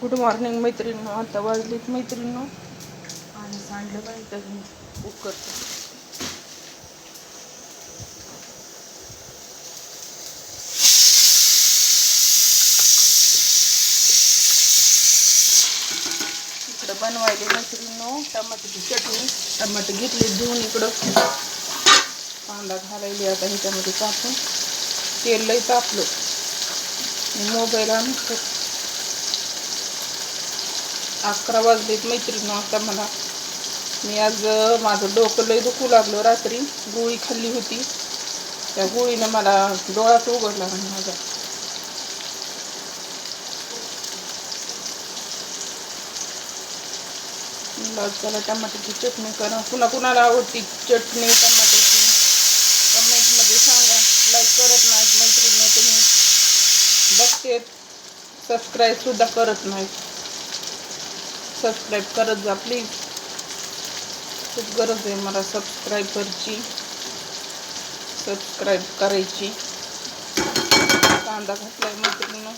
Good morning मैत्रिणी आता वाजलीत मैत्रिणी आणि सांडलं नाही तर कुकर इकडं बनवायले मैत्रिणी टमाट्याची चटणी. टमाटे घेतले धुवून इकडं कांदा घालायले. आता ह्याच्यामध्ये कापून. तेल लई तापलो. मोबाईल आणतो अकरा वाजलेत मैत्रीण आता मला मी आज माझं डोकं लय दुखू लागलं रात्री. गोळी खाल्ली होती. त्या गोळीनं मला डोळाच उघडला नाही माझा. झाला टमाट्याची चटणी करा. कुणा कुणाला आवडती चटणी टमाट्याची? कमेंटमध्ये सांगा. लाईक करत नाहीत मैत्रिणी तुम्ही. बघते सबस्क्राईबसुद्धा करत नाहीत. सबस्क्राईब करत जा प्लीज खूप गरज आहे मला सबस्क्रायबरची सबस्क्राईब करायची. कांदा घातलाय मैत्रिणीनं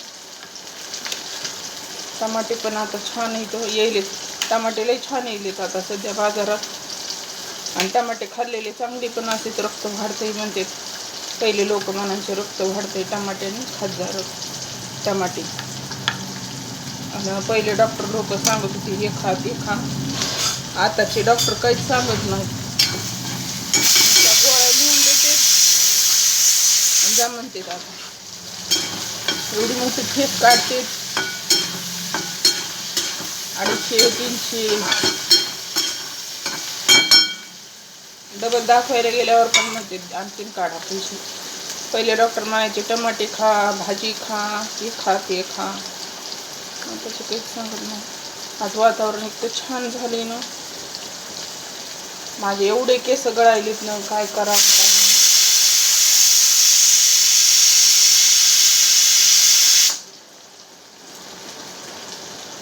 टमाटे पण आता छान इथं हो, येईलेत टमाटे लई छान येईल आता सध्या बाजारात. आणि टमाटे खाल्लेले चांगले पण असेच रक्त वाढते म्हणते. पहिले लोक म्हणायचे रक्त वाढते टमाट्याने खात जा रक्त. टमाटे. आणि पहिले डॉक्टर लोक सांगत होते हे खा ते खा. आताचे डॉक्टर काहीच सांगत नाहीत. गोळ्या लिहून देते. जा म्हणते आता एवढी मोठी फेस काढते. अडीचशे तीनशे. डबल दाखवायला गेल्यावर पण म्हणते आणखीन काढा पैसे. पहिले डॉक्टर म्हणायचे टमाटे खा भाजी खा हे खा ते खा. त्याचे काहीच सांगत नाही. आज वातावरण इतकं छान झाले ना. माझे एवढे केस गळायलेत ना काय करा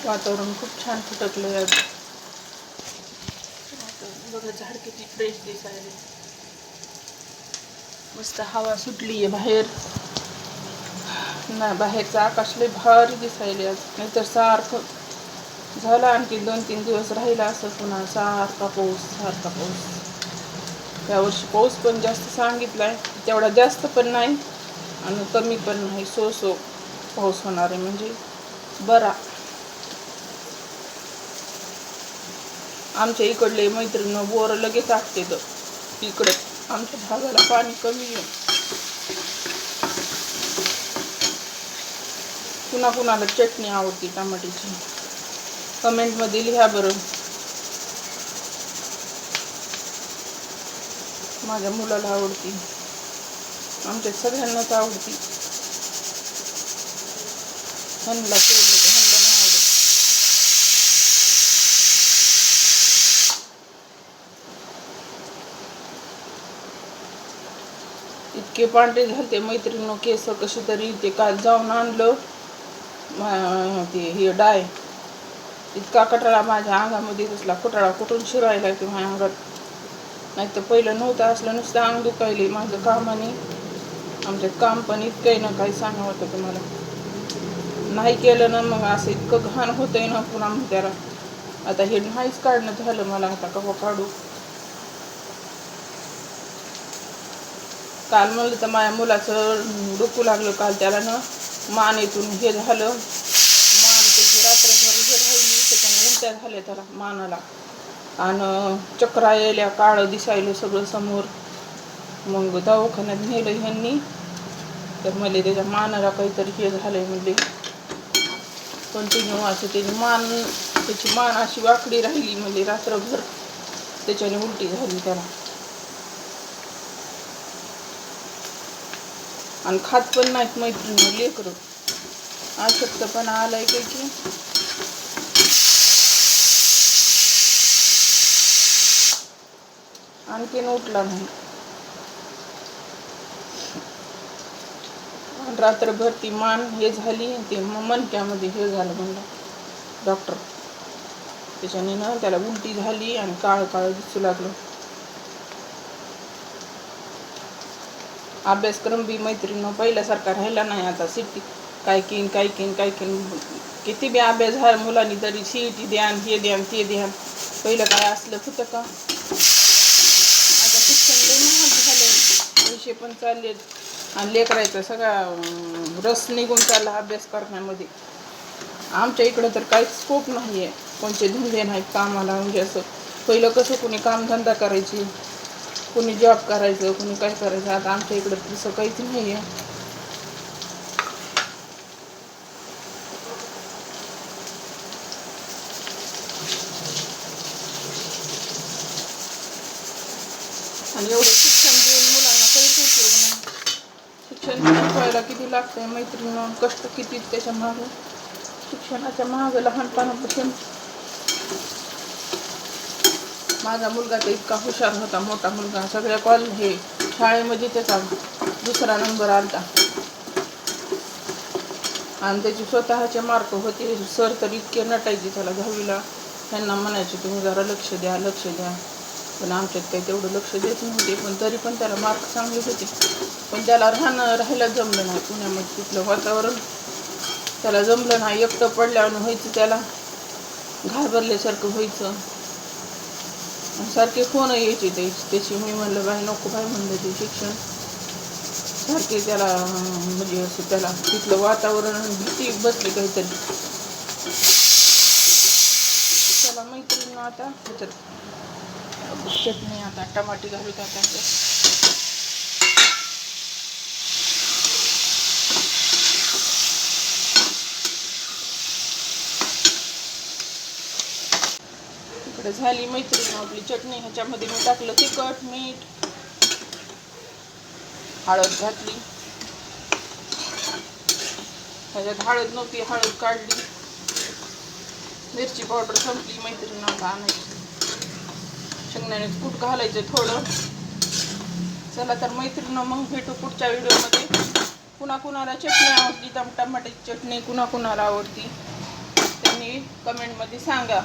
वातावरण खूप छान फुटकलं आज. बघा झाड किती फ्रेश दिसायला. मस्त हवा सुटली आहे बाहेर. ना बाहेरचं आकाश लय भारी दिसायले आज. नाहीतर सारखं झालं आणखी दोन तीन दिवस राहिला असं पुन्हा. सारखा पाऊस सारखा पाऊस. यावर्षी पाऊस पण जास्त सांगितलाय. तेवढा जास्त पण नाही आणि कमी पण नाही. सो सो पाऊस होणार आहे म्हणजे बरा. आमच्या इकडले मैत्रिणी बोर लगेच आटते तर इकडे आमच्या भागाला पाणी कमी आहे. कुणा कुणाला चटणी आवडते टमाट्याची? कमेंटमध्ये लिहा बरं. माझ्या मुलाला आवडती. आमच्या सगळ्यांनाच आवडती. ह्यांना सोडलं तर ह्यांना नाही आवडत. इतके पांढरे झालते मैत्रिणी केस कशी तरी ते काल जाऊन आणलं. ते ही डाय. इतका कटाळा माझ्या अंगामध्ये दिसला कुटाळा कुठून शिरायला की माझ्या अंगात? नाही तर पहिलं नव्हतं असलं नुसतं अंग दुखायले माझं कामाने. आमचे काम पण इतकंही ना काही सांगा होतं तुम्हाला. नाही केलं ना मग असं इतकं घाण होतंय ना पुन्हा मग त्याला. आता हे नाहीच काढणं झालं मला आता कवा काढू? काल म्हणलं तर माझ्या मुलाचं डोकू लागलं काल त्याला ना. मानेतून हे झालं. मान त्याची रात्रभर हे राहिली त्याच्याने उलट्या झाल्या त्याला मानाला. आणि चक्रा यायल्या काळं दिसायलं सगळं समोर. मग दवाखान्यात नेलं ह्यांनी. तर मला त्याच्या मानाला काहीतरी हे झालंय म्हणजे कंटिन्यू असं त्याची मान त्याची मान अशी वाकडी राहिली म्हणजे रात्रभर. त्याच्याने उलटी झाली त्याला. आणि खात पण नाहीत मैत्रिणी लेकरं. अशक्तपणा आलाय काय की. आणखीन उठला नाही. आणि रात्रभर ती मान हे झाली आणि ते मनक्यामध्ये हे झालं म्हणलं. डॉक्टर. त्याच्याने ना त्याला उलटी झाली आणि काळ काळ दिसू लागलं. अभ्यासक्रम बी मैत्रिणीनं पहिल्यासारखा राहिला नाही आता. सिटी काय किन काय किन काय किन. किती बी अभ्यास झाला मुलांनी तरी सी टी द्या आणि हे द्यान ते द्या पहिलं काय असलं होतं का? आता शिक्षण लय महाग झालं पैसे पण चालले आणि लेकरायचा सगळा रस निघून चालला अभ्यास करण्यामध्ये. आमच्या इकडं तर काहीच स्कोप नाही आहे कोणते धंदे नाहीत कामाला म्हणजे असं. पहिलं कसं कोणी कामधंदा करायची? कोणी जॉब करायचं कोणी काय करायचं आता आमच्या इकडं तसं काहीच नाही आहे आणि एवढं शिक्षण देऊन मुलांना काहीच उपयोग नाही. शिक्षण शिकवायला किती लागतंय मैत्रिणी कष्ट किती त्याच्यामागे शिक्षणाच्या मागं लहानपणापासून माझा मुलगा तर इतका हुशार होता मोठा मुलगा. सगळ्या कॉल हे शाळेमध्ये त्याचा दुसरा नंबर आलता. आणि त्याचे स्वतःचे मार्क होते. सर तर इतके नटायचे त्याला दहावीला. त्यांना म्हणायचे तुम्ही जरा लक्ष द्या लक्ष द्या. पण आमच्यात काही तेवढं लक्ष देत नव्हते. पण तरी पण त्याला मार्क चांगले होते. पण त्याला राहणं राहायला जमलं नाही. पुण्यामध्ये तिथलं वातावरण त्याला जमलं नाही. एकटं पडल्यावर व्हायचं त्याला. घाबरल्यासारखं व्हायचं. सारखे फोन यायचे ते. त्याची मी म्हणलं बाई नको बाई म्हणलं ते शिक्षण. सारखे त्याला म्हणजे असं त्याला तिथलं वातावरण भीती बसली काहीतरी. त्याला मैत्रीण आता ह्याच्यात चटणी आता टमाटी घालू आता. आता झाली मैत्रीण आपली चटणी ह्याच्यामध्ये मी टाकलं तिखट मीठ हळद घातली. ह्याच्यात हळद नव्हती हळद काढली. मिरची पावडर संपली मैत्रीण आता आणायची. शेंगदाणे कूट घालायचं थोडं. चला तर मैत्रीण मग भेटू पुढच्या व्हिडिओमध्ये. कुणा कुणाला चटणी आवडती टम टमाट्याची चटणी कुणा कुणाला आवडती त्यांनी कमेंटमध्ये सांगा.